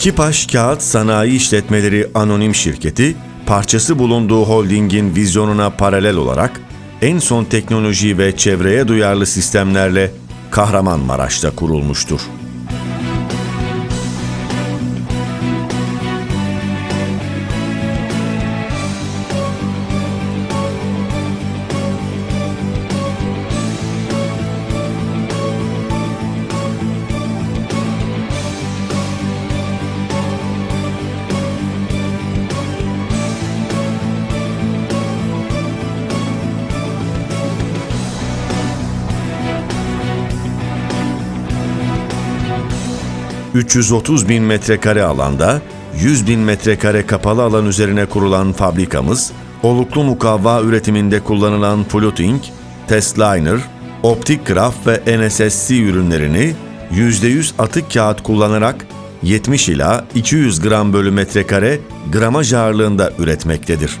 Kipaş Kağıt Sanayi İşletmeleri Anonim Şirketi, parçası bulunduğu holdingin vizyonuna paralel olarak en son teknoloji ve çevreye duyarlı sistemlerle Kahramanmaraş'ta kurulmuştur. ...330 bin metrekare alanda 100 bin metrekare kapalı alan üzerine kurulan fabrikamız, oluklu mukavva üretiminde kullanılan fluting, testliner, optik graf ve NSSC ürünlerini %100 atık kağıt kullanarak 70 ila 200 gram bölü metrekare gramaj ağırlığında üretmektedir.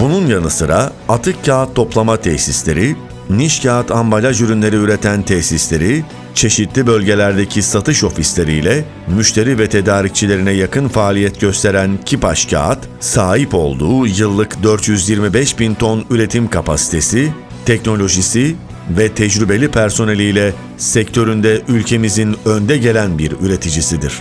Bunun yanı sıra atık kağıt toplama tesisleri, niş kağıt ambalaj ürünleri üreten tesisleri, çeşitli bölgelerdeki satış ofisleriyle müşteri ve tedarikçilerine yakın faaliyet gösteren Kipaş Kağıt, sahip olduğu yıllık 425 bin ton üretim kapasitesi, teknolojisi ve tecrübeli personeliyle sektöründe ülkemizin önde gelen bir üreticisidir.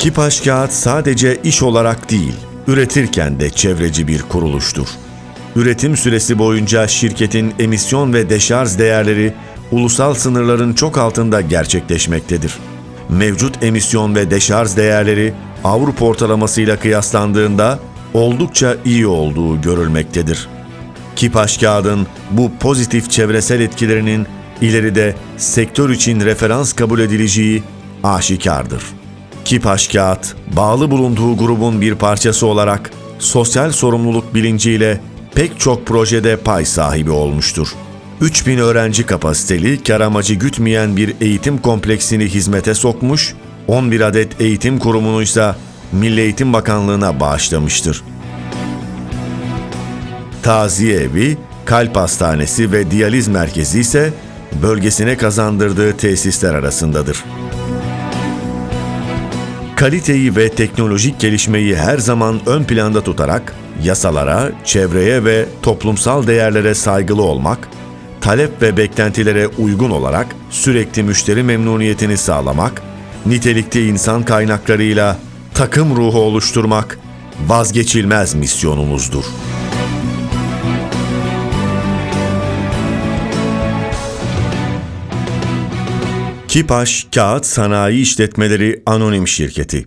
Kipaş Kağıt sadece iş olarak değil, üretirken de çevreci bir kuruluştur. Üretim süresi boyunca şirketin emisyon ve deşarj değerleri ulusal sınırların çok altında gerçekleşmektedir. Mevcut emisyon ve deşarj değerleri Avrupa ortalamasıyla kıyaslandığında oldukça iyi olduğu görülmektedir. Kipaş Kağıt'ın bu pozitif çevresel etkilerinin ileride sektör için referans kabul edileceği aşikardır. Kipaş Kağıt, bağlı bulunduğu grubun bir parçası olarak sosyal sorumluluk bilinciyle pek çok projede pay sahibi olmuştur. 3000 öğrenci kapasiteli, kar amacı gütmeyen bir eğitim kompleksini hizmete sokmuş, 11 adet eğitim kurumunu ise Milli Eğitim Bakanlığı'na bağışlamıştır. Taziye evi, kalp hastanesi ve diyaliz merkezi ise bölgesine kazandırdığı tesisler arasındadır. Kaliteyi ve teknolojik gelişmeyi her zaman ön planda tutarak yasalara, çevreye ve toplumsal değerlere saygılı olmak, talep ve beklentilere uygun olarak sürekli müşteri memnuniyetini sağlamak, nitelikli insan kaynaklarıyla takım ruhu oluşturmak vazgeçilmez misyonumuzdur. Kipaş Kağıt Sanayi İşletmeleri Anonim Şirketi